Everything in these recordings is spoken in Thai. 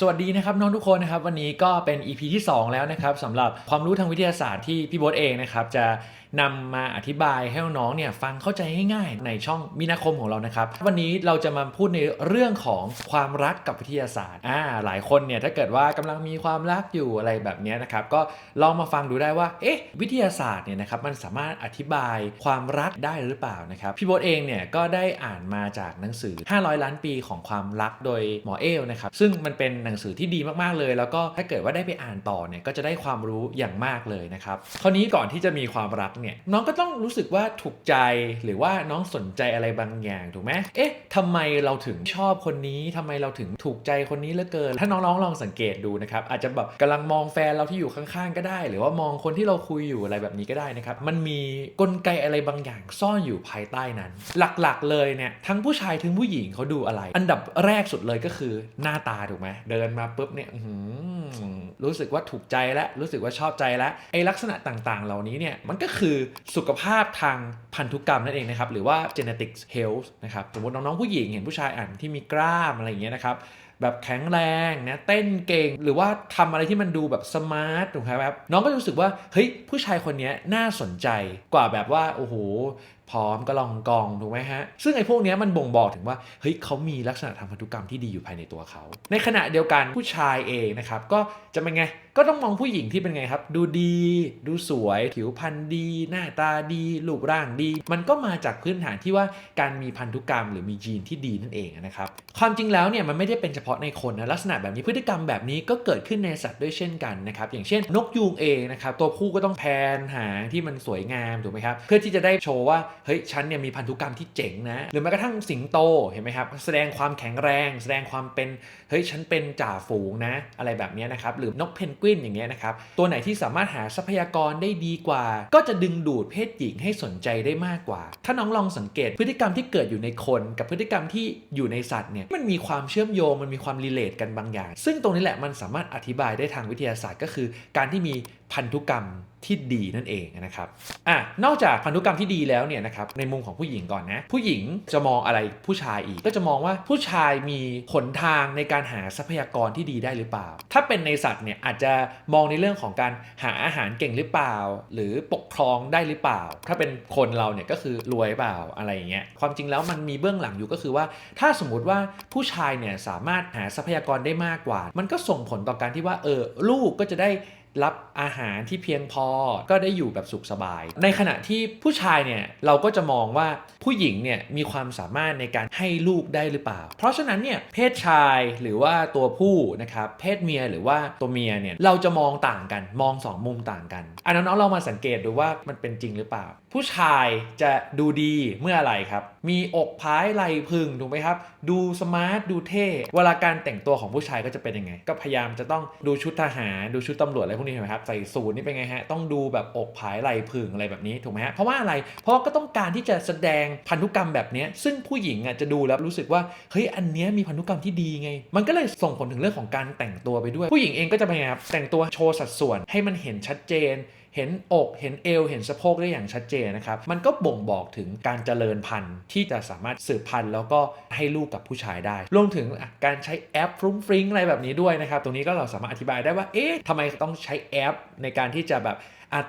สวัสดีนะครับน้องทุกคนนะครับวันนี้ก็เป็น EP ที่ 2 แล้วนะครับสำหรับความรู้ทางวิทยาศาสตร์ที่พี่บดเองนะครับจะนำมาอธิบายให้น้องๆเนี่ยฟังเข้าใจง่ายๆ ในช่องมีนาคมของเรานะครับ วันนี้เราจะมาพูดในเรื่องของความรักกับวิทยาศาสตร์อ่าหลายคนเนี่ยถ้าเกิดว่ากำลังมีความรักอยู่อะไรแบบนี้นะครับก็ลองมาฟังดูได้ว่าเอ๊ะวิทยาศาสตร์เนี่ยนะครับมันสามารถอธิบายความรักได้หรือเปล่านะครับพี่โบ๊ทเองเนี่ยก็ได้อ่านมาจากหนังสือ 500 ล้านปีของความรักโดยหมอเอลนะครับซึ่งมันเป็นหนังสือที่ดีมากๆเลย แล้วก็ถ้าเกิดว่าได้ไปอ่านต่อเนี่ยก็จะได้ความรู้อย่างมากเลยนะครับคราวนี้ก่อนที่จะมีความรักเนี่ยน้องก็ต้องรู้สึกว่าถูกใจหรือว่าน้องสนใจอะไรบางอย่างถูกไหมเอ๊ะทำไมเราถึงชอบคนนี้ทำไมเราถึงถูกใจคนนี้เหลือเกิน ถ้าน้องๆลองสังเกตดูนะครับอาจจะแบบกำลังมองแฟนเราที่อยู่ข้างๆ ก็ได้ หรือว่ามองคนที่เราคุยอยู่อะไรแบบนี้ก็ได้นะครับมันมีกลไกอะไรบางอย่างซ่อนอยู่ภายใต้นั้น หลักๆเลยเนี่ยทั้งผู้ชายทั้งผู้หญิงเขาดูอะไร อันดับแรกสุดเลยก็คือหน้าตาถูกไหมเดินมาปุ๊บเนี่ยหือรู้สึกว่าถูกใจแล้วรู้สึกว่าชอบใจแล้วไอลักษณะต่างๆ เหล่านี้เนี่ยมันก็คือสุขภาพทางพันธุกรรมนั่นเองนะครับหรือว่า genetics health นะครับสมมติน้อง ๆ ผู้หญิงเห็นผู้ชายอ่านที่มีกล้ามอะไรอย่างเงี้ยนะครับแบบแข็งแรงนะเต้นเก่งหรือว่าทำอะไรที่มันดูแบบสมาร์ทถูกไหมครับน้องก็รู้สึกว่าเฮ้ยผู้ชายคนนี้น่าสนใจกว่าแบบว่าโอ้โห พร้อมก็ลองกองถูกไหมฮะ ซึ่งไอ้พวกเนี้ยมันบ่งบอกถึงว่าเฮ้ยเขามีลักษณะทางพันธุกรรมที่ดีอยู่ภายในตัวเขา ในขณะเดียวกันผู้ชายเองนะครับก็จะเป็นไงก็ต้องมองผู้หญิงที่เป็นไงครับ ดูดี ดูสวย ผิวพรรณดี หน้าตาดีรูปร่างดี มันก็มาจากพื้นฐานที่ว่าการมีพันธุกรรมหรือมียีนที่ดีนั่นเองนะครับความจริงแล้วเนี่ยมันไม่ได้เป็นเฉพาะในคนนะลักษณะแบบนี้พฤติกรรมแบบนี้ก็เกิดขึ้นในสัตว์ด้วยเช่นกันนะครับอย่างเช่น นกยูงเองนะครับตัวผู้ก็ต้องแพนหางที่มันสวยงามถูกไหมครับเพื่อที่จะได้โชว์ว่า เฮ้ยฉันเนี่ยมีพันธุกรรมที่เจ๋งนะหรือแม้กระทั่งสิงโตเห็นไหมครับแสดงความแข็งแรง แสดงความเป็นเฮ้ยฉันเป็นจ่าฝูงนะ อะไรแบบนี้นะครับหรือนกเพนกวินอย่างเงี้ยนะครับตัวไหนที่สามารถหาทรัพยากรได้ดีกว่า ก็จะดึงดูดเพศหญิงให้สนใจได้มากกว่า ถ้าน้องลองสังเกตพฤติกรรมที่เกิดอยู่ในคน กับพฤติกรรมที่อยู่ในสัตว์เนี่ยมันมีความเชื่อมโยงมันมีความรีเลทกันบางอย่าง ซึ่งตรงนี้แหละมันสามารถอธิบายได้ทางวิทยาศาสตร์ก็คือ การที่มี พันธุกรรมที่ดีนั่นเองนะครับอะนอกจากพันธุกรรมที่ดีแล้วเนี่ยนะครับในมุมของผู้หญิงก่อนนะ ผู้หญิงจะมองอะไรผู้ชายอีก ก็จะมองว่าผู้ชายมีหนทางในการหาทรัพยากรที่ดีได้หรือเปล่า ถ้าเป็นในสัตว์เนี่ยอาจจะมองในเรื่องของการหาอาหารเก่งหรือเปล่า หรือปกครองได้หรือเปล่า ถ้าเป็นคนเราเนี่ยก็คือรวยเปล่าอะไรอย่างเงี้ยความจริงแล้วมันมีเบื้องหลังอยู่ก็คือว่า ถ้าสมมติว่าผู้ชายเนี่ยสามารถหาทรัพยากรได้มากกว่า มันก็ส่งผลต่อการที่ว่าเออลูกก็จะได้ รับอาหารที่เพียงพอก็ได้อยู่แบบสุขสบาย ในขณะที่ผู้ชายเนี่ยเราก็จะมองว่าผู้หญิงเนี่ยมีความสามารถในการให้ลูกได้หรือเปล่า เพราะฉะนั้นเนี่ยเพศชายหรือว่าตัวผู้นะครับเพศเมียหรือว่าตัวเมียเนี่ยเราจะมองต่างกันมองสองมุมต่างกันอันน้องๆเรามาสังเกตดูว่ามันเป็นจริงหรือเปล่า ผู้ชายจะดูดีเมื่ออะไรครับ มีอกพายไหลพึงถูกไหมครับ ดูสมาร์ทดูเท่เวลาการแต่งตัวของผู้ชายก็จะเป็นยังไง ก็พยายามจะต้องดูชุดทหารดูชุดตำรวจอะไรพวกนี้เห็นไหมครับใส่สูทนี่เป็นไงฮะต้องดูแบบอกผายไหลผึ่งอะไรแบบนี้ถูกไหมฮะเพราะว่าอะไรเพราะก็ต้องการที่จะแสดงพันธุกรรมแบบนี้ซึ่งผู้หญิงอะจะดูแล้วรู้สึกว่าเฮ้ยอันเนี้ยมีพันธุกรรมที่ดีไง มันก็เลยส่งผลถึงเรื่องของการแต่งตัวไปด้วย ผู้หญิงเองก็จะพยายามแต่งตัวโชว์สัดส่วนให้มันเห็นชัดเจน เห็นอกเห็นเอว เห็นสะโพกได้อย่างชัดเจนนะครับ มันก็บ่งบอกถึงการเจริญพันธุ์ที่จะสามารถสืบพันธุ์แล้วก็ให้ลูกกับผู้ชายได้ รวมถึงการใช้แอปฟรุ้งฟริ้งอะไรแบบนี้ด้วยนะครับ ตรงนี้ก็เราสามารถอธิบายได้ว่า เอ๊ะทำไมต้องใช้แอปในการที่จะแบบ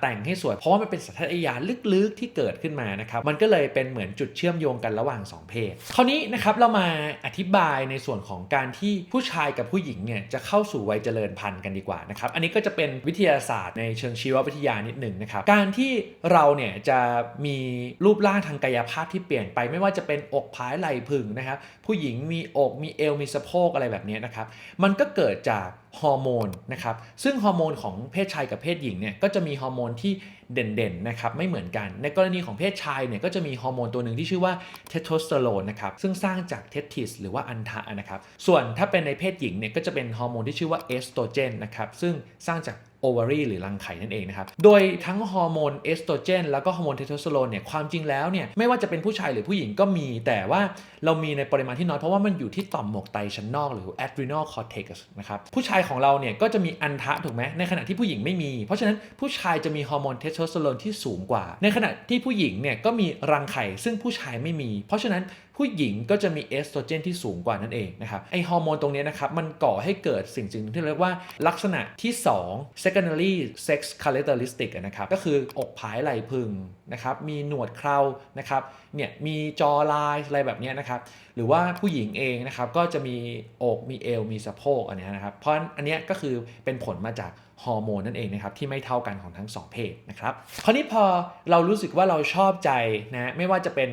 แต่งให้สวยเพราะว่ามันเป็นสัญชาตญาลึกๆที่เกิดขึ้นมานะครับมันก็เลยเป็นเหมือนจุดเชื่อมโยงกันระหว่าง 2 เพศคราวนี้นะครับเรามาอธิบายในส่วนของการที่ผู้ชายกับผู้หญิงเนี่ยจะเข้าสู่วัยเจริญพันธุ์กันดีกว่านะครับอันนี้ก็จะเป็นวิทยาศาสตร์ในเชิงชีววิทยานิดหนึ่งนะครับการที่เราเนี่ยจะมีรูปร่างทางกายภาพที่เปลี่ยนไปไม่ว่าจะเป็นอกผายไหล่พึ่งนะครับผู้หญิงมีอกมีเอวมีสะโพกอะไรแบบนี้นะครับมันก็เกิดจาก ฮอร์โมนนะครับซึ่งฮอร์โมนของเพศชายกับเพศหญิงเนี่ยก็จะมีฮอร์โมนที่เด่นๆนะครับไม่เหมือนกัน ในกรณีของเพศชายเนี่ยก็จะมีฮอร์โมนตัวหนึ่งที่ชื่อว่าเทสโทสเตอโรนนะครับซึ่งสร้างจากเทสติสหรือว่าอันทะนะครับส่วนถ้าเป็นในเพศหญิงเนี่ยก็จะเป็นฮอร์โมนที่ชื่อว่าเอสโตรเจนนะครับซึ่งสร้างจาก โอวารีหรือรังไข่นั่นเองนะครับ โดยทั้งฮอร์โมนเอสโตรเจนแล้วก็ฮอร์โมนเทสโทสเตอโรนเนี่ยความจริงแล้วเนี่ยไม่ว่าจะเป็นผู้ชายหรือผู้หญิงก็มี แต่ว่าเรามีในปริมาณที่น้อยเพราะว่ามันอยู่ที่ต่อมหมวกไตชั้นนอกหรือ adrenal cortex นะครับผู้ชายของเราเนี่ยก็จะมีอันทะถูกไหมในขณะที่ผู้หญิงไม่มี เพราะฉะนั้นผู้ชายจะมีฮอร์โมนเทสโทสเตอโรนที่สูงกว่า ในขณะที่ผู้หญิงเนี่ยก็มีรังไข่ซึ่งผู้ชายไม่มี เพราะฉะนั้น ผู้หญิงก็จะมีเอสโตรเจนที่สูงกว่านั่นเองนะครับไอฮอร์โมนตรงนี้นะครับมันก่อให้เกิดสิ่งสิ่งหนึ่งที่เรียกว่าลักษณะที่ 2 secondary sex characteristic นะครับก็คืออกผายไหล่พึงนะครับมีหนวดเครานะครับเนี่ยมีจอลายอะไรแบบนี้นะครับ หรือว่าผู้หญิงเองนะครับก็จะมีอกมีเอวมีสะโพกอันนี้นะครับ เพราะอันนี้ก็คือเป็นผลมาจากฮอร์โมนนั่นเองนะครับที่ไม่เท่ากันของทั้งสองเพศนะครับ คราวนี้พอเรารู้สึกว่าเราชอบใจนะไม่ว่าจะเป็น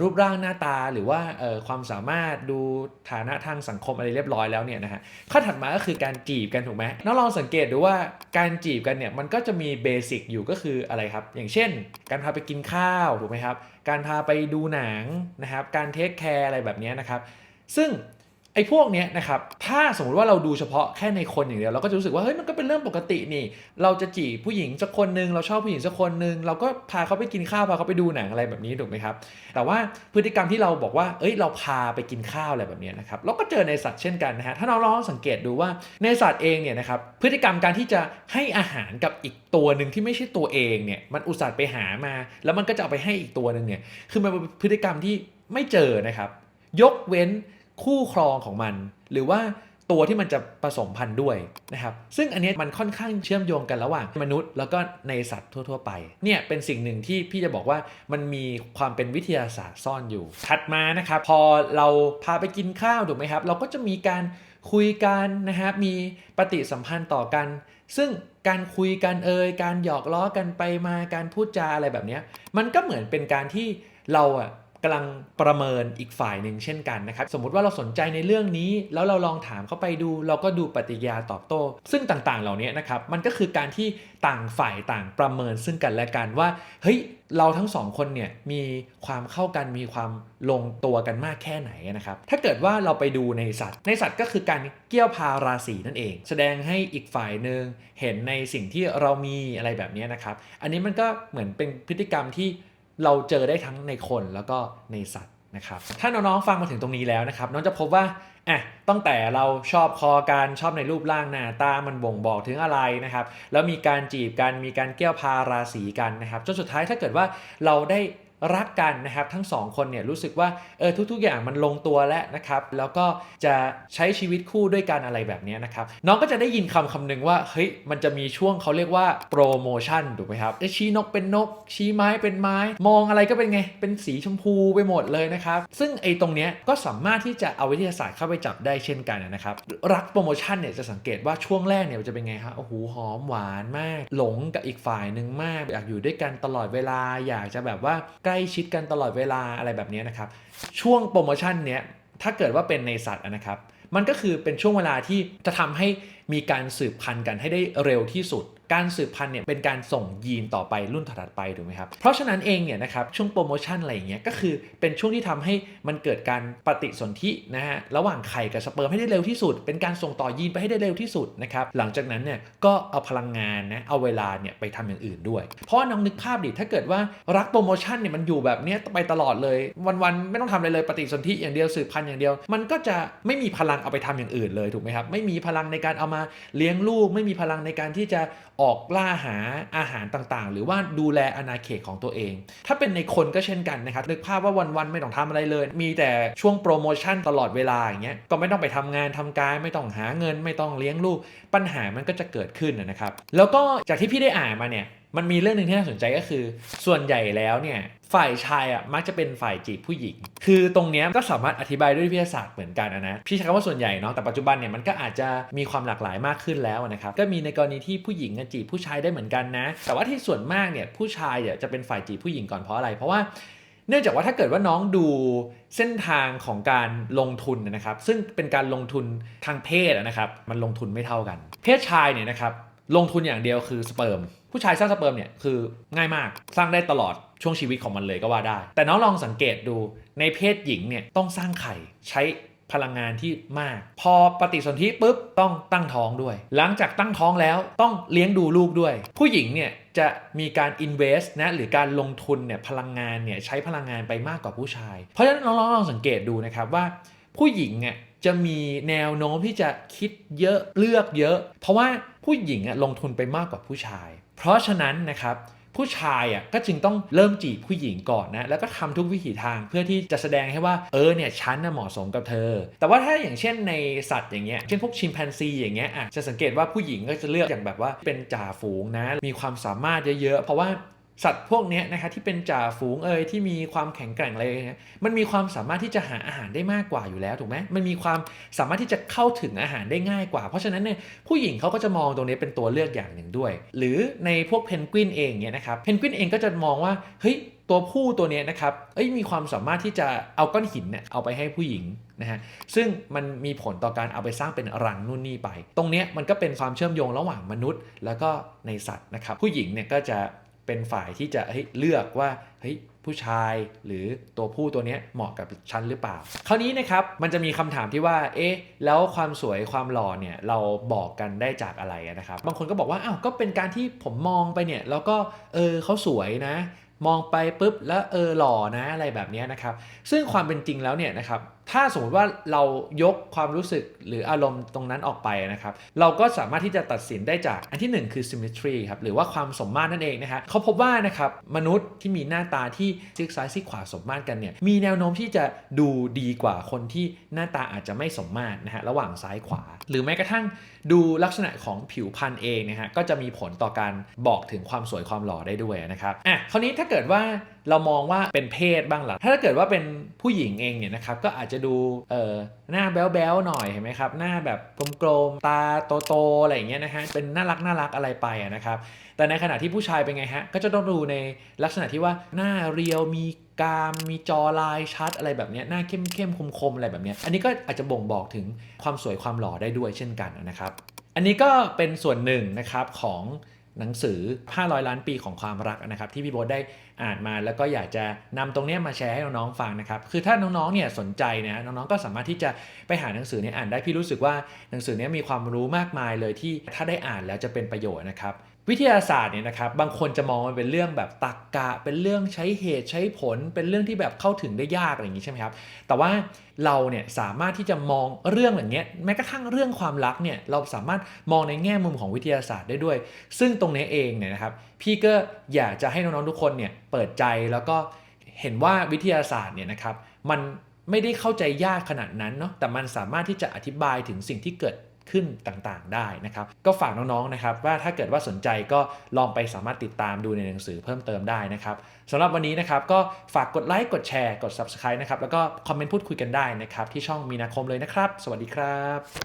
รูปร่างหน้าตาหรือว่าความสามารถดูฐานะทางสังคมอะไรเรียบร้อยแล้วเนี่ยนะฮะข้อถัดมาก็คือการจีบกันถูกไหมน้องลองสังเกตดูว่าการจีบกันเนี่ยมันก็จะมีเบสิกอยู่ก็คืออะไรครับ อย่างเช่น การพาไปกินข้าวถูกไหมครับ การพาไปดูหนังนะครับ การเทคแคร์อะไรแบบนี้นะครับ ซึ่ง ไอ้พวกเนี้ยนะครับ ถ้าสมมติว่าเราดูเฉพาะแค่ในคนอย่างเดียวเราก็จะรู้สึกว่าเฮ้ยมันก็เป็นเรื่องปกตินี่ เราจะจีบผู้หญิงสักคนหนึ่งเราชอบผู้หญิงสักคนหนึ่งเราก็พาเขาไปกินข้าวพาเขาไปดูหนังอะไรแบบนี้ถูกไหมครับ แต่ว่าพฤติกรรมที่เราบอกว่าเอ้ยเราพาไปกินข้าวอะไรแบบนี้นะครับเราก็เจอในสัตว์เช่นกันนะฮะถ้าเราลองสังเกตดูว่าในสัตว์เองเนี่ยนะครับพฤติกรรมการที่จะให้อาหารกับอีกตัวหนึ่งที่ไม่ใช่ตัวเองเนี่ยมันอุตส่าห์ไปหามา แล้วมันก็จะเอาไปให้อีกตัวหนึ่งเนี่ยคือมันเป็นพฤติกรรมที่ไม่เจอนะครับ ยกเว้น คู่ครองของมัน หรือว่าตัวที่มันจะผสมพันธุ์ด้วยนะครับ ซึ่งอันนี้มันค่อนข้างเชื่อมโยงกันระหว่างมนุษย์แล้วก็ในสัตว์ทั่ว ๆ ไป เนี่ยเป็นสิ่งหนึ่งที่พี่จะบอกว่ามันมีความเป็นวิทยาศาสตร์ซ่อนอยู่ ถัดมานะครับ พอเราพาไปกินข้าวถูกไหมครับ เราก็จะมีการคุยกันนะครับมีปฏิสัมพันธ์ต่อกัน ซึ่งการคุยกันเอ่ยการหยอกล้อกันไปมาการพูดจาอะไรแบบนี้มันก็เหมือนเป็นการที่เราอะ กำลังประเมินอีกฝ่ายหนึ่งเช่นกันนะครับ สมมติว่าเราสนใจในเรื่องนี้ แล้วเราลองถามเข้าไปดู เราก็ดูปฏิกิริยาตอบโต้ ซึ่งต่างๆ เหล่านี้นะครับมันก็คือการที่ต่างฝ่ายต่างประเมินซึ่งกันและกันว่าเฮ้ยเราทั้งสองคนเนี่ยมีความเข้ากันมีความลงตัวกันมากแค่ไหนนะครับ ถ้าเกิดว่าเราไปดูในสัตว์ ในสัตว์ก็คือการเกี่ยวพาราศีนั่นเอง แสดงให้อีกฝ่ายหนึ่งเห็นในสิ่งที่เรามีอะไรแบบนี้นะครับ อันนี้มันก็เหมือนเป็นพฤติกรรมที่ เราเจอได้ทั้งในคนแล้วก็ในสัตว์นะครับถ้าน้องๆฟังมาถึงตรงนี้แล้วนะครับน้องจะพบว่าอะตั้งแต่เราชอบคอการชอบในรูปร่างหน้าตามันบ่งบอกถึงอะไรนะครับ แล้วมีการจีบกันมีการเกี่ยวพาราศีกันนะครับจนสุดท้ายถ้าเกิดว่าเราได้ รักกันนะครับทั้งสองคนเนี่ยรู้สึกว่าเออทุกๆ อย่างมันลงตัวแล้วนะครับแล้วก็จะใช้ชีวิตคู่ด้วยกันอะไรแบบนี้นะครับน้องก็จะได้ยินคำคำหนึ่งว่าเฮ้ยมันจะมีช่วงเขาเรียกว่าโปรโมชั่นถูกไหมครับชี้นกเป็นนก ชี้ไม้เป็นไม้ มองอะไรก็เป็นไง เป็นสีชมพูไปหมดเลยนะครับซึ่งไอ้ตรงเนี้ยก็สามารถที่จะเอาวิทยาศาสตร์เข้าไปจับได้เช่นกันนะครับรักโปรโมชั่นเนี่ยจะสังเกตว่าช่วงแรกเนี่ยจะเป็นไงฮะโอ้โหหอมหวานมาก หลงกับอีกฝ่ายหนึ่งมากอยากอยู่ด้วยกันตลอดเวลาอยากจะแบบว่าล้ชิดกันตลอดเวลาอะไรแบบนี้นะครับ ช่วงโปรโมชั่นเนี้ยถ้าเกิดว่าเป็นในสัตว์นะครับ มันก็คือเป็นช่วงเวลาที่จะทำให้มีการสืบพันธุ์กันให้ได้เร็วที่สุด การสืบพันธุ์เนี่ยเป็นการส่งยีนต่อไปรุ่นถัดไปถูกไหมครับเพราะฉะนั้นเองเนี่ยนะครับช่วงโปรโมชั่นอะไรอย่างเงี้ยก็คือเป็นช่วงที่ทำให้มันเกิดการปฏิสนธินะฮะระหว่างไข่กับสเปิร์มให้ได้เร็วที่สุด เป็นการส่งต่อยีนไปให้ได้เร็วที่สุดนะครับหลังจากนั้นเนี่ยก็เอาพลังงานนะเอาเวลาเนี่ยไปทำอย่างอื่นด้วย เพราะว่าน้องนึกภาพดิถ้าเกิดว่ารักโปรโมชั่นเนี่ยมันอยู่แบบเนี้ยไปตลอดเลย วันๆไม่ต้องทำอะไรเลยปฏิสนธิอย่างเดียวสืบพันธุ์อย่างเดียว มันก็จะไม่มีพลังเอาไปทำอย่างอื่นเลยถูกไหมครับไม่มีพลังในการเอามาเลี้ยงลูก ไม่มีพลังในการที่จะออกล่าหาอาหารต่างๆ หรือว่าดูแลอาณาเขตของตัวเอง ถ้าเป็นในคนก็เช่นกันนะครับนึกภาพว่าวันๆไม่ต้องทำอะไรเลย มีแต่ช่วงโปรโมชั่นตลอดเวลาอย่างเงี้ยก็ไม่ต้องไปทำงานทำการไม่ต้องหาเงิน ไม่ต้องเลี้ยงลูกปัญหามันก็จะเกิดขึ้นนะครับ แล้วก็จากที่พี่ได้อ่านมาเนี่ย มันมีเรื่องหนึ่งที่น่าสนใจก็คือ ส่วนใหญ่แล้วเนี่ยฝ่ายชายอะมักจะเป็นฝ่ายจีบผู้หญิง คือตรงเนี้ยก็สามารถอธิบายด้วยวิทยาศาสตร์เหมือนกันนะ พี่ใช้คำว่าส่วนใหญ่เนาะ แต่ปัจจุบันเนี่ยมันก็อาจจะมีความหลากหลายมากขึ้นแล้วนะครับ ก็มีในกรณีที่ผู้หญิงจีบผู้ชายได้เหมือนกันนะ แต่ว่าที่ส่วนมากเนี่ยผู้ชายเนี่ยจะเป็นฝ่ายจีบผู้หญิงก่อนเพราะอะไร เพราะว่าเนื่องจากว่าถ้าเกิดว่าน้องดูเส้นทางของการลงทุนนะครับ ซึ่งเป็นการลงทุนทางเพศนะครับ มันลงทุนไม่เท่ากัน เพศชายเนี่ยนะครับ ลงทุนอย่างเดียวคือสเปิร์มผู้ชายสร้างสเปิร์มเนี่ยคือง่ายมากสร้างได้ตลอดช่วงชีวิตของมันเลยก็ว่าได้ แต่น้องลองสังเกตดูในเพศหญิงเนี่ยต้องสร้างไข่ใช้พลังงานที่มาก พอปฏิสนธิปุ๊บต้องตั้งท้องด้วย หลังจากตั้งท้องแล้วต้องเลี้ยงดูลูกด้วย ผู้หญิงเนี่ยจะมีการ invest นะหรือการลงทุนเนี่ยพลังงานเนี่ยใช้พลังงานไปมากกว่าผู้ชาย เพราะฉะนั้นน้องลองสังเกตดูนะครับว่าผู้หญิงเนี่ย จะมีแนวโน้มที่จะคิดเยอะเลือกเยอะ เพราะว่าผู้หญิงลงทุนไปมากกว่าผู้ชาย เพราะฉะนั้นนะครับผู้ชายอะก็จึงต้องเริ่มจีบผู้หญิงก่อนนะแล้วก็ทำทุกวิถีทางเพื่อที่จะแสดงให้ว่าเออเนี่ยฉันน่ะเหมาะสมกับเธอ แต่ว่าถ้าอย่างเช่นในสัตว์อย่างเงี้ยเช่นพวกชิมแปนซีอย่างเงี้ยอะจะสังเกตว่าผู้หญิงก็จะเลือกอย่างแบบว่าเป็นจ่าฝูงนะมีความสามารถเยอะๆเพราะว่า สัตว์พวกนี้นะคะที่เป็นจ่าฝูงเอ่ยที่มีความแข็งแกร่งอะไรเงี้ยมันมีความสามารถที่จะหาอาหารได้มากกว่าอยู่แล้วถูกไหมมันมีความสามารถที่จะเข้าถึงอาหารได้ง่ายกว่า เพราะฉะนั้นเนี่ยผู้หญิงเขาก็จะมองตรงนี้เป็นตัวเลือกอย่างหนึ่งด้วย หรือในพวกเพนกวินเองเนี่ยนะครับเพนกวินเองก็จะมองว่าเฮ้ยตัวผู้ตัวนี้นะครับ เอ้ย มีความสามารถที่จะเอาก้อนหินเนี่ยเอาไปให้ผู้หญิงนะฮะ ซึ่งมันมีผลต่อการเอาไปสร้างเป็นรังนู่นนี่ไป ตรงเนี้ยมันก็เป็นความเชื่อมโยงระหว่างมนุษย์ แล้วก็ในสัตว์นะครับ ผู้หญิงเนี่ยก็จะ เป็นฝ่ายที่จะเลือกว่าเฮ้ยผู้ชายหรือตัวผู้ตัวนี้เหมาะกับฉันหรือเปล่า คราวนี้นะครับมันจะมีคำถามที่ว่าเอ๊ะแล้วความสวยความหล่อเนี่ยเราบอกกันได้จากอะไรนะครับบางคนก็บอกว่าอ้าวก็เป็นการที่ผมมองไปเนี่ยแล้วก็เออเขาสวยนะ มองไปปุ๊บแล้วเออหล่อนะอะไรแบบนี้นะครับซึ่งความเป็นจริงแล้วเนี่ยนะครับ ถ้าสมมติว่าเรายกความรู้สึกหรืออารมณ์ตรงนั้นออกไปนะครับ เราก็สามารถที่จะตัดสินได้จากอันที่หนึ่งคือ symmetry ครับหรือว่าความสมมาตรนั่นเองนะฮะเขาพบว่านะครับมนุษย์ที่มีหน้าตาที่ซีกซ้ายซีกขวาสมมาตรกันเนี่ยมีแนวโน้มที่จะดูดีกว่าคนที่หน้าตาอาจจะไม่สมมาตรนะฮะระหว่างซ้ายขวา หรือแม้กระทั่งดูลักษณะของผิวพรรณเองนะฮะก็จะมีผลต่อการบอกถึงความสวยความหล่อได้ด้วยนะครับอะคราวนี้ถ้าเกิดว่า เรามองว่าเป็นเพศบ้างล่ะถ้าเกิดว่าเป็นผู้หญิงเองเนี่ยนะครับก็อาจจะดูเอ่อหน้าแบ๊วๆหน่อยเห็นไหมครับหน้าแบบกลมๆตาโตๆอะไรอย่างเงี้ยนะฮะเป็นน่ารักน่ารักอะไรไปะนะครับแต่ในขณะที่ผู้ชายเป็นไงฮะก็จะต้องดูในลักษณะที่ว่าหน้าเรียวมีกามมีจอลายชัดอะไรแบบเนี้ยหน้าเข้มเข้มคมคมๆอะไรแบบเนี้ยอันนี้ก็อาจจะบ่งบอกถึงความสวยความหล่อได้ด้วยเช่นกันนะครับ อันนี้ก็เป็นส่วนหนึ่งนะครับของ หนังสือ 500 ล้านปีของความรักนะครับ ที่พี่โบ๊ทได้อ่านมาแล้วก็อยากจะนำตรงนี้มาแชร์ให้น้องๆฟังนะครับ คือถ้าน้องๆเนี่ยสนใจนะน้องๆก็สามารถที่จะไปหาหนังสือนี้อ่านได้พี่รู้สึกว่าหนังสือนี้มีความรู้มากมายเลยที่ถ้าได้อ่านแล้วจะเป็นประโยชน์นะครับ วิทยาศาสตร์เนี่ยนะครับบางคนจะมองมันเป็นเรื่องแบบตรรกกะ เป็นเรื่องใช้เหตุใช้ผล เป็นเรื่องที่แบบเข้าถึงได้ยากอะไรอย่างนี้ใช่ไหมครับแต่ว่าเราเนี่ยสามารถที่จะมองเรื่องอย่างเงี้ยแม้กระทั่งเรื่องความรักเนี่ยเราสามารถมองในแง่มุมของวิทยาศาสตร์ได้ด้วย ซึ่งตรงนี้เองเนี่ยนะครับพี่ก็อยากจะให้น้องๆทุกคนเนี่ยเปิดใจแล้วก็เห็นว่าวิทยาศาสตร์เนี่ยนะครับมันไม่ได้เข้าใจยากขนาดนั้นเนาะแต่มันสามารถที่จะอธิบายถึงสิ่งที่เกิด ขึ้นต่างๆ ได้นะครับ ก็ฝากน้องๆนะครับว่าถ้าเกิดว่าสนใจก็ลองไปสามารถติดตามดูในหนังสือเพิ่มเติมได้นะครับสำหรับวันนี้นะครับก็ฝากกดไลค์กดแชร์กด Subscribe นะครับแล้วก็คอมเมนต์พูดคุยกันได้นะครับที่ช่องมีนาคมเลยนะครับ สวัสดีครับ